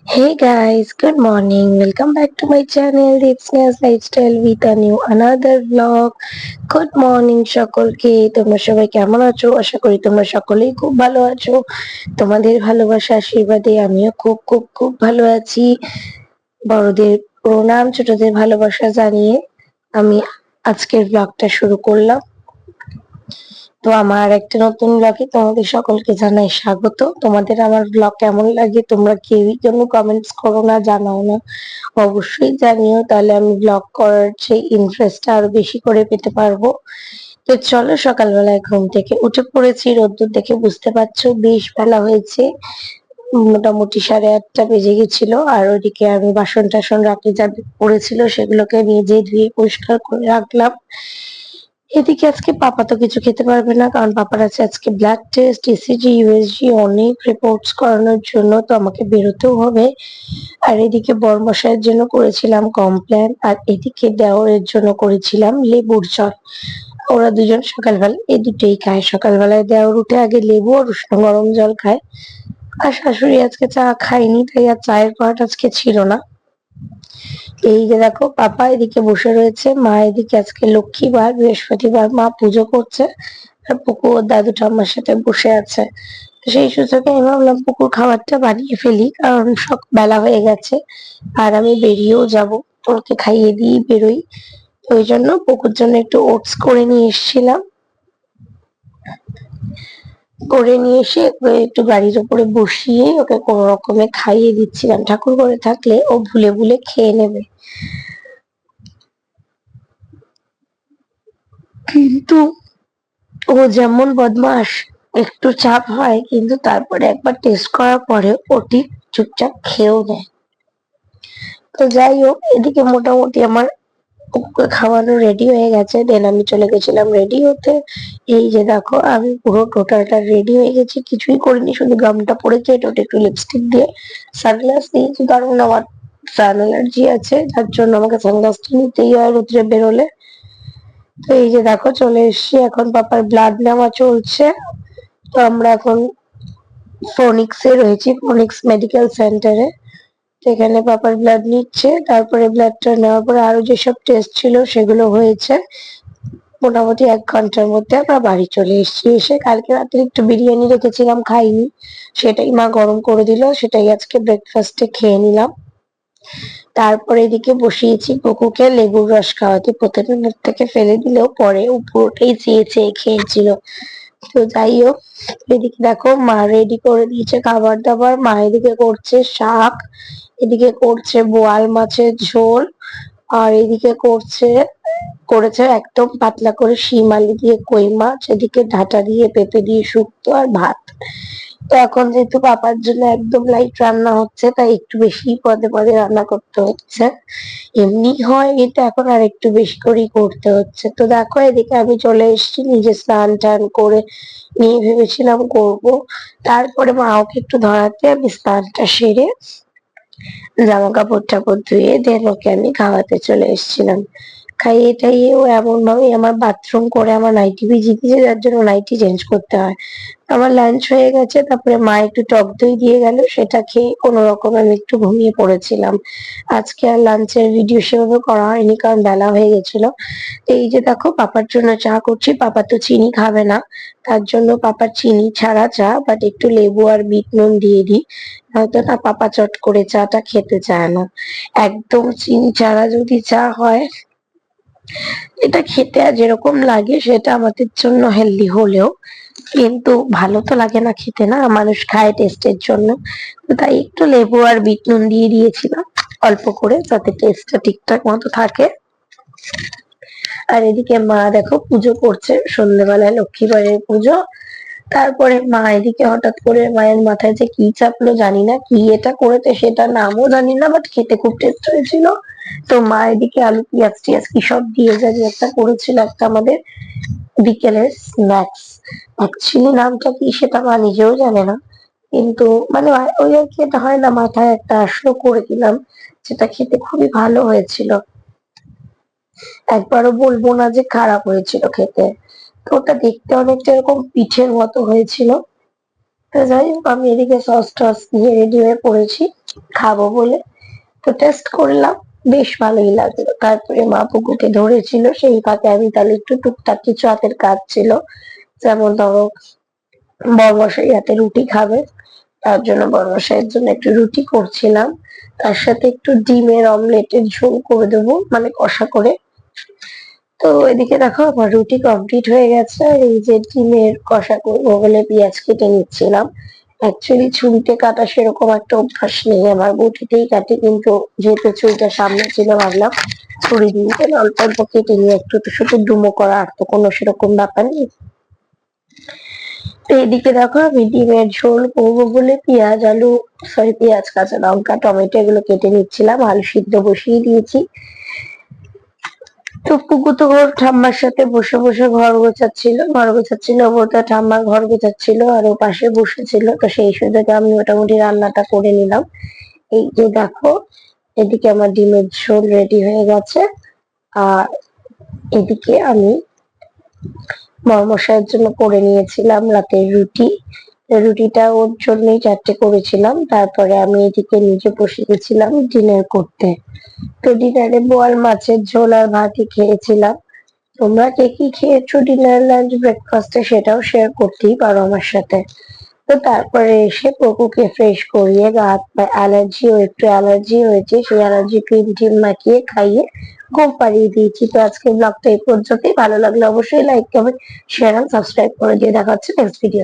Guys, good morning. Welcome back to my channel, The Snails Lifestyle with a new another vlog. Good morning সকলকে। তোমরা সবাই কেমন আছো? আশা করি তোমরা সকলেই খুব ভালো আছো। তোমাদের ভালোবাসা আশীর্বাদে আমিও খুব খুব খুব ভালো আছি। বড়দের প্রণাম ছোটদের ভালোবাসা জানিয়ে আমি আজকের ব্লগটা শুরু করলাম। তো আমার একটা নতুন ব্লগে তোমাদের সকলকে জানাই স্বাগত। তোমাদের আমার ব্লগ কেমন লাগে তোমরা কেউই যেন কমেন্টস করো না, জানাও না। অবশ্যই জানিও, তাহলে আমি ব্লগ করার সেই ইন্টারেস্টটা আরও বেশি করে পেতে পারব। তো চলো সকালবেলায় ঘুম থেকে উঠে পড়েছি, রোদ্দুর দেখে বুঝতে পারছ বেশ বেলা হয়েছে। মোটামুটি সাড়ে আটটা বেজে গেছিল, আর ওদিকে আমি বাসন টাসন রাখতে যা পড়েছিল সেগুলোকে নিজে ধুয়ে পরিষ্কার করে রাখলাম। এদিকে আজকে পাপা তো কিছু খেতে পারবে না, কারণ পাপার আছে আজকে ব্লাড টেস্ট ইসিজি ইউএসজি অনেক রিপোর্টস করানোর জন্য, তো আমাকে বেরোতেও হবে। আর এদিকে বরমশাইয়ের জন্য করেছিলাম কমপ্ল্যান আর এদিকে দেওরের জন্য করেছিলাম লেবুর জল। ওরা দুজন সকালবেলা, এই দুটোই খায়। সকালবেলায় দেওর উঠে আগে লেবু আর উষ্ণ গরম জল খায়। আর শাশুড়ি আজকে চা খায়নি, তাই আর চায়ের পাট আজকে ছিল না। এই যে দেখো, পাপা এদিকে বসে রয়েছে, মা এদিকে আজকে লক্ষ্মীবার, বৃহস্পতিবার, মা পুজো করছে, আর পুকু ওর দাদু ঠাম্মার সাথে বসে আছে। সেই সুযোগে আমি ভাবলাম, পুকুর খাবারটা বানিয়ে ফেলি, কারণ সব বেলা হয়ে গেছে, আর আমি বেরিয়েও যাব তোরকে খাইয়ে দিয়ে বেরোই। ওই জন্য পুকুর জন্য একটু ওটস করে নিয়ে এসেছিলাম। করে নিয়ে এসে একটু গাড়ির উপরে বসিয়ে ওকে কোনো রকমে খাইয়ে দিচ্ছিলাম ঠাকুর করে থাকলে ও ভুলে ভুলে খেয়ে নেবে। কিন্তু ও যেমন বদমাস একটু চাপ হয়, কিন্তু তারপরে একবার টেস্ট করার পরে ও ঠিক চুপচাপ খেয়েও নেয়। তো যাই হোক, এদিকে মোটামুটি আমার খাওয়ানো রেডি হয়ে গেছে দেন আমি চলে গেছিলাম রেডি হতে। এই যে দেখো, আমি পুরো টোটালটা রেডি হয়ে গেছি, কিছুই করিনি, শুধু গামটা পরেছি এটা ওটা একটু লিপস্টিক দিয়ে সানগ্লাস দিয়েছি কারণ আমার সান অ্যালার্জি আছে, যার জন্য আমাকে সানগ্লাসটা নিতেই হয় রোদ্রে বেরোলে। তো এই যে দেখো, চলে এসছি, এখন পাপার ব্লাড নেওয়া চলছে। তো আমরা এখন ফোনিক্সে রয়েছি ফোনিক্স মেডিকেল সেন্টারে এখানে পাপার ব্লাড নিচ্ছে, তারপরে ব্লাডটা নেওয়ার পরে আরও যেসব টেস্ট ছিল সেগুলো হয়েছে। মোটামুটি এক ঘণ্টার মধ্যে আমরা বাড়ি চলে এসেছি। এসে কালকে রাত্রে একটু বিরিয়ানি রেখেছিলাম, খাইনি। সেটাই মা গরম করে দিল, সেটাই আজকে ব্রেকফাস্টে খেয়ে নিলাম। তারপরে এদিকে বসিয়েছি কুকুকে, লেবুর রস খাওয়াতে। প্রথমে মুখ থেকে ফেলে দিলেও পরে পুরোটাই চেয়ে চেয়ে খেয়েছিল। তো যাই হোক, এদিকে দেখো মা রেডি করে দিয়েছে খাবার দাবার মা এদিকে করছে শাক, এদিকে করছে বোয়াল মাছের ঝোল। আর এদিকে করছে, করেছে একদম পাতলা করে শিম আলু দিয়ে কই মাছ, এদিকে ডাঁটা দিয়ে পেঁপে দিয়ে শুক্তো আর ভাত। তো এখন যেহেতু পাপার জন্য একদম লাইট রান্না হচ্ছে, তাই একটু বেশি পদে পদে রান্না করতে হচ্ছে। এমনি হয় কিন্তু এখন আর একটু বেশি করেই করতে হচ্ছে। তো দেখো এদিকে আমি চলে এসেছি, নিজে স্নান টান করে নিয়ে ভেবেছিলাম করব। তারপরে মা ওকে একটু ধরাতে আমি স্নানটা সেরে জামা কাপড় টাপড় ধুয়ে দেন ওকে আমি খাওয়াতে চলে এসেছিলাম। খাইয়ে টাইয়ে ও এমন ভাবে আমার বাথরুম করে আমার নাইটি ভিজিয়ে যার জন্য নাইটি চেঞ্জ করতে হয়। আমার লাঞ্চ হয়ে গেছে, তারপরে মা একটু টক দই দিয়ে গেল, সেটা খেয়ে কোনো রকম আমি একটু ঘুমিয়ে পড়েছিলাম। আজকে আর লাঞ্চের ভিডিও সেভাবে করা হয়নি, কারণ বেলা হয়ে গেছিল। এই যে দেখো, পাপার জন্য চা করছি, পাপা তো চিনি খাবে না। তার জন্য পাপার চিনি ছাড়া চা বাট একটু লেবু আর বিট নুন দিয়ে দিই। হয়তো না পাপা চট করে চাটা খেতে চায় না। একদম চিনি ছাড়া যদি চা হয় এটা খেতে যেরকম লাগে সেটা আমাদের জন্য হেলদি হলেও, কিন্তু ভালো তো লাগে না খেতে না, মানুষ খায় টেস্টের জন্য। তাই একটু লেবু আর বিট নুন দিয়ে দিয়েছিলাম, অল্প করে, যাতে টেস্টটা ঠিকঠাক মতো থাকে। আর এদিকে মা দেখো পুজো করছে, সন্ধ্যেবেলায় লক্ষ্মীবারের পুজো। তারপরে মা এদিকে হঠাৎ করে মায়ের মাথায় যে কি চাপলো জানি না, কি এটা করেছে সেটা নামও জানি না বাট খেতে খুব টেস্ট হয়েছিল। তো মা এদিকে আলু, পেঁয়াজ টিয়াজ কি সব দিয়ে জানি একটা করেছিল একটা আমাদের বিকেলের স্ন্যাক্স অ্যাকচুয়ালি নামটা কি সেটা মা নিজেও জানে না। কিন্তু মানে ওই আর কি এটা হয় না, মাথায় একটা আসলো করে দিলাম, যেটা খেতে খুবই ভালো হয়েছিল। একবারও বলব না যে খারাপ হয়েছিল খেতে। তো ওটা দেখতে অনেকটা এরকম পিঠের মতো হয়েছিল। তো যাই হোক, আমি এদিকে সস টস দিয়ে রেডি হয়ে পড়েছি, খাব বলে। তো টেস্ট করলাম বেশ ভালোই লাগল। তারপরে মা পুকুকে ধরেছিল, সেই ফাঁকে আমি তাহলে একটু টুকটাক কিছু হাতের কাজ ছিল। যেমন ধরো বড়মশাই হাতে রুটি খাবে, তার জন্য বড়মশাইয়ের জন্য একটু রুটি করছিলাম। তার সাথে একটু ডিমের অমলেটের ঝোল করে দেবো মানে কষা করে। তো এদিকে দেখো, আমার রুটি কমপ্লিট হয়ে গেছে, আর এই যে ডিমের কষা করব বলে পেঁয়াজ কেটে নিচ্ছিলাম। অ্যাকচুয়ালি ছুরিতে কাটা সেরকম একটা অভ্যাস নেই। আমার বটিতেই কাটে, কিন্তু যেহেতু ছুরিটা সামনে ছিল, ভাবলাম ছুরি দিয়ে অল্প অল্প কেটে নিয়ে একটু শুধু ডুমো করা, আর তো কোনো সেরকম ব্যাপার নেই। তো এদিকে দেখো, আমি ডিমের ঝোল করব বলে পেঁয়াজ, আলু, সরি, পেঁয়াজ, কাঁচা লঙ্কা, টমেটো এগুলো কেটে নিচ্ছিলাম। আলু সিদ্ধ বসিয়ে দিয়েছি। তো পুকু তো ওর ঠাম্মার সাথে বসে বসে ঘর গোছাচ্ছিল ঘর গোছাচ্ছিল বলতে ঠাম্মার ঘর গোছাচ্ছিল আর ও পাশে বসেছিল। তো সেই সুযোগে আমি মোটামুটি রান্নাটা করে নিলাম। এই যে দেখো, এদিকে আমার ডিমের ঝোল রেডি হয়ে গেছে। আর এদিকে আমি মশাইয়ের জন্য করে নিয়েছিলাম রাতের রুটি। রুটিটা ওর জন্যই চারটে করেছিলাম। তারপরে আমি এদিকে নিজে বসে গেছিলাম ডিনার করতে। তো ডিনারে বোয়াল মাছের ঝোল আর ভাতই খেয়েছিলাম। তোমরা কে কি খেয়েছো ডিনার, লাঞ্চ, ব্রেকফাস্টে সেটাও শেয়ার করতেই পারো আমার সাথে। তো তারপরে এসে পকুকে ফ্রেশ করিয়ে গা হাত পায়ে ও একটু অ্যালার্জি হয়েছে, সেই অ্যালার্জি ক্রিম টিম মাখিয়ে খাইয়ে ঘুম পাড়িয়ে দিয়েছি। তো আজকে ব্লগটা এই পর্যন্তই। ভালো লাগলে অবশ্যই লাইক কমেন্ট শেয়ার সাবস্ক্রাইব করে দিয়ে দেখা হচ্ছে নেক্সট ভিডিও